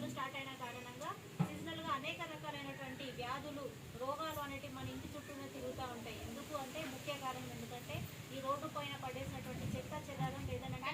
వర్షాలు స్టార్ట్ అయిన కారణంగా సీజనల్గా అనేక రకాలైనటువంటి వ్యాధులు రోగాలు అనేవి మన ఇంటి చుట్టూనే తిరుగుతూ ఉంటాయి. ఎందుకు అంటే ముఖ్య కారణం ఎందుకంటే ఈ రోడ్డు పైన పడేసినటువంటి చెత్త చెదారం లేదనంటే